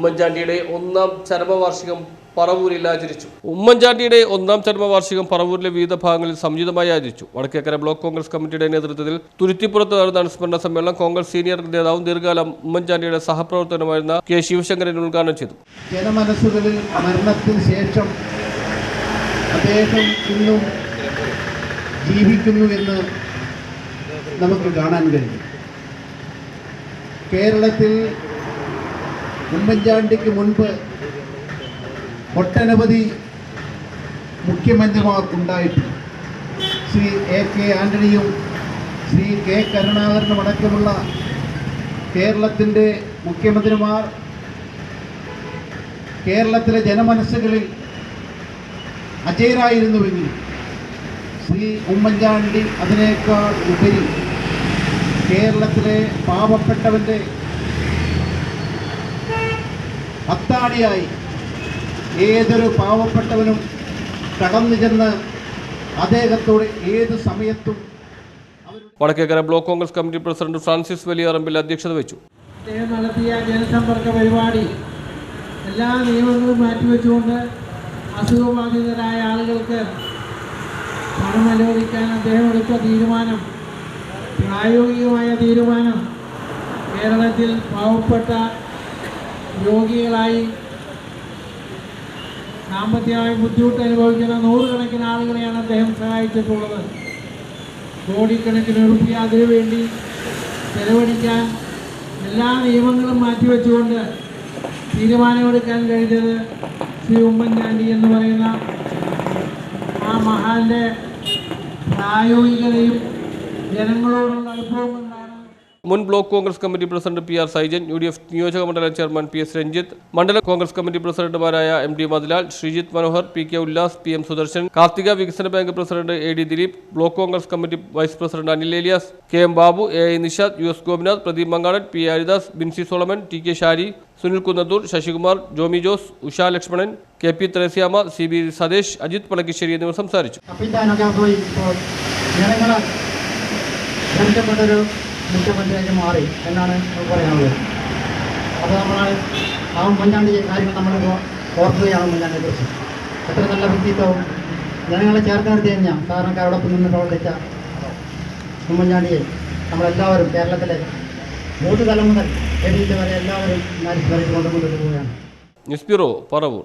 ഉമ്മൻചാണ്ടിയുടെ ഒന്നാം ചരമവാർഷികം പറവൂരിൽ ആചരിച്ചു. ഉമ്മൻചാണ്ടിയുടെ ഒന്നാം ചരമവാർഷികം പറവൂരിലെ വിവിധ ഭാഗങ്ങളിൽ സംയുതമായി ആചരിച്ചു. വടക്കേക്കര ബ്ലോക്ക് കോൺഗ്രസ് കമ്മിറ്റിയുടെ നേതൃത്വത്തിൽ തുരുത്തിപ്പുറത്ത് നടന്ന അനുസ്മരണ സമ്മേളനം കോൺഗ്രസ് സീനിയർ നേതാവും ദീർഘകാലം ഉമ്മൻചാണ്ടിയുടെ സഹപ്രവർത്തകനുമായിരുന്ന കെ ശിവശങ്കരൻ ഉദ്ഘാടനം ചെയ്തു. ജനമനസ്സുകളിൽ മരണത്തിന് ശേഷം അദ്ദേഹം ഇന്നും ജീവിക്കുന്നു എന്ന് നമുക്ക് കാണാൻ കഴിയും. കേരളത്തിൽ ഉമ്മൻചാണ്ടിക്ക് മുൻപ് ഒട്ടനവധി മുഖ്യമന്ത്രിമാർ ഉണ്ടായിട്ടുണ്ട് ശ്രീ എ കെ ആന്റണിയും ശ്രീ കെ കരുണാകരനും അടക്കമുള്ള കേരളത്തിന്റെ മുഖ്യമന്ത്രിമാർ കേരളത്തിലെ ജനമനസ്സുകളിൽ അജയരായിരുന്നുവെങ്കിൽ ശ്രീ ഉമ്മൻചാണ്ടി അതിനേക്കാൾ ഉപരി കേരളത്തിലെ പാവപ്പെട്ടവന്റെ അത്താണിയായി ഏതൊരു പാവപ്പെട്ടവനും കടന്നു ചെന്ന് അദ്ദേഹത്തോട് ഏത് സമയത്തും Vadakkekara block Congress committee president Francis Valiyarambil അധ്യക്ഷത വെച്ചു അദ്ദേഹം നടത്തിയ ജനസമ്പർക്ക പരിപാടി എല്ലാ നിയമങ്ങളും മാറ്റിവെച്ചുകൊണ്ട് അസുഖബാധിതരായ ആളുകൾക്ക് പണം അനുവദിക്കാൻ അദ്ദേഹം എടുത്ത തീരുമാനം പ്രായോഗികമായ തീരുമാനം കേരളത്തിൽ പാവപ്പെട്ട രോഗികളായി സാമ്പത്തികമായി ബുദ്ധിമുട്ട് അനുഭവിക്കുന്ന നൂറുകണക്കിന് ആളുകളെയാണ് അദ്ദേഹം സഹായിച്ചിട്ടുള്ളത്. കോടിക്കണക്കിന് റുപ്യ അതിനു വേണ്ടി ചെലവഴിക്കാൻ എല്ലാ നിയമങ്ങളും മാറ്റിവെച്ചുകൊണ്ട് തീരുമാനമെടുക്കാൻ കഴിഞ്ഞത് ശ്രീ ഉമ്മൻചാണ്ടി എന്ന് പറയുന്ന ആ മഹാന്റെ പ്രായോഗികതയും ജനങ്ങളോടുള്ള അനുഭവം മുൻ block Congress committee president P R Saijan U D F നിയോജക മണ്ഡലം ചെയർമാൻ പി എസ് രഞ്ജിത്ത് മണ്ഡല കോൺഗ്രസ് കമ്മിറ്റി പ്രസിഡന്റുമാരായ M D Mathilal Sreejith Manohar P K Ullas P M Sudarshan Karthika വികസന bank president A D Dileep block Congress committee vice president Anil Elias K M Babu A I Nishad U S Gopinath Pradeep Mankadan P Haridas Binsy Solomon T K Shari Sunil Kunnathur Sasikumar Jomi Jose Usha Lakshmanan K P Thresiamma C B Satheesh Ajith Palakkissery എന്നിവർ സംസാരിച്ചു. മുഖ്യമന്ത്രിയായിട്ട് മാറി എന്നാണ് പറയാനുള്ളത്. അപ്പോൾ നമ്മൾ ആ ഉമ്മൻചാണ്ടി കാര്യങ്ങൾ നമ്മൾ ഓർക്കുകയാണ് ഉമ്മൻചാണ്ടിയെ കുറിച്ച് എത്ര നല്ല വ്യക്തിത്വവും ജനങ്ങളെ ചേർത്ത് നിർത്തി കഴിഞ്ഞാൽ സാധാരണക്കാരോടൊപ്പം നിന്ന് പ്രവർത്തിച്ച ഉമ്മൻചാണ്ടിയെ നമ്മളെല്ലാവരും കേരളത്തിലെ മൂന്ന് തലം മുതൽ എഴുതി വരെ എല്ലാവരും പോവുകയാണ്. News bureau Paravur.